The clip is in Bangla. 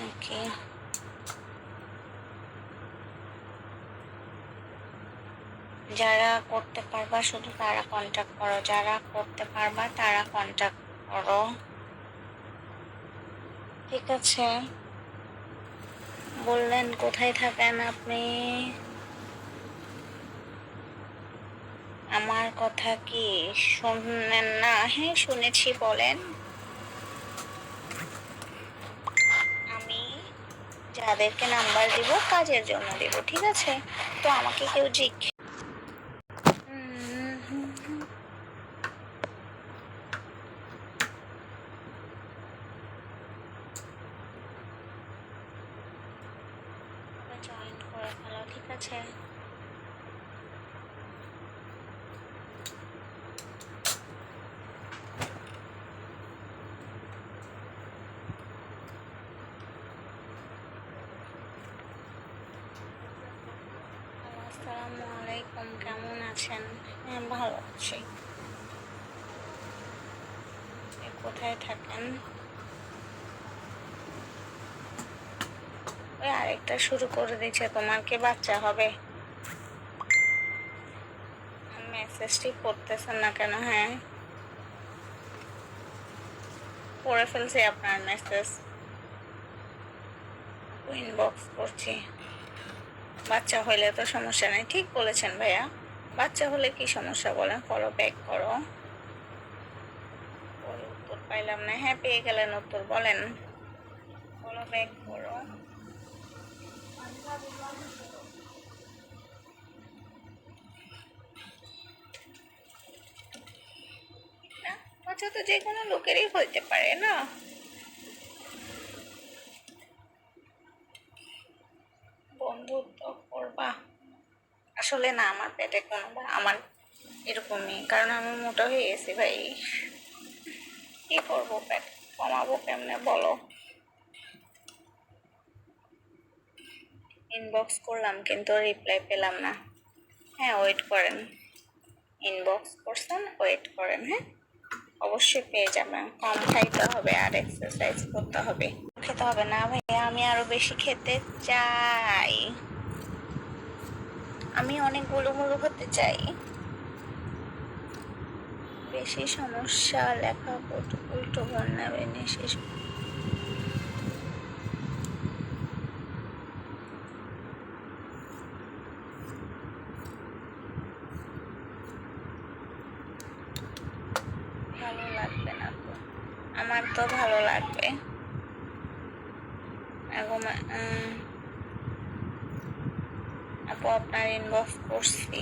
ওকে যারা করতে পারবা, শুধু তারা কন্ট্যাক্ট করো। যারা করতে পারবা, তারা কন্ট্যাক্ট করো। ঠিক আছে। বললেন, কোথায় থাকেন আপনি? আমার কথা কি শুনলেন না? হ্যাঁ শুনেছি, বলেন আমি যাদেরকে নাম্বার দিব, কাজের জন্য দেব, ঠিক আছে? তো আমাকে কেউ জিজ্ঞেস জয়েন করে ঠিক আছে? আসসালামু আলাইকুম কেমন আছেন? হ্যাঁ ভালো আছি। কোথায় থাকেন? ওই আরেকটা শুরু করে দিচ্ছে, তোমার কি বাচ্চা হবে? মেসেজটি পড়তেছেন না কেন? হ্যাঁ। পড়ে ফেলছি আপনার মেসেজ ইনবক্স করছি। বাচ্চা হলে তো সমস্যা নেই। ঠিক বলেছেন ভাইয়া। বাচ্চা হলে কি সমস্যা বলেন? ফলো ব্যাক করো। উত্তর পাইলাম না। হ্যাঁ পেয়ে গেলেন উত্তর, বলেন। ফলো ব্যাক করো। বাচ্চা তো যে কোনো লোকেরই হইতে পারে, না বন্ধুত্ব করবা আসলে না, আমার পেটে কোনো বা- আমার এরকমই কারণ আমি মোটা হয়ে গেছি ভাই। কি করব পেট কমাবো কেমনে বলো? ইনবক্স করলাম কিন্তু রিপ্লাই পেলাম না। হ্যাঁ ওয়েট করেন। ইনবক্স করছেন ওয়েট করেন হ্যাঁ? অবশ্যই পেয়ে যাবেন। কম খাইতে হবে, আর এক্সারসাইজ করতে হবে। খেতে হবে না ভাইয়া, আমি আরও বেশি খেতে চাই। আমি অনেক গুলুমুলু হতে চাই। বেশি সমস্যা লেখা উল্টো বন্যা বেনে শেষ। ভালো লাগবে না তো। আমার তো ভালো লাগবে। এখন আপু আপনার ইনবক্স করছি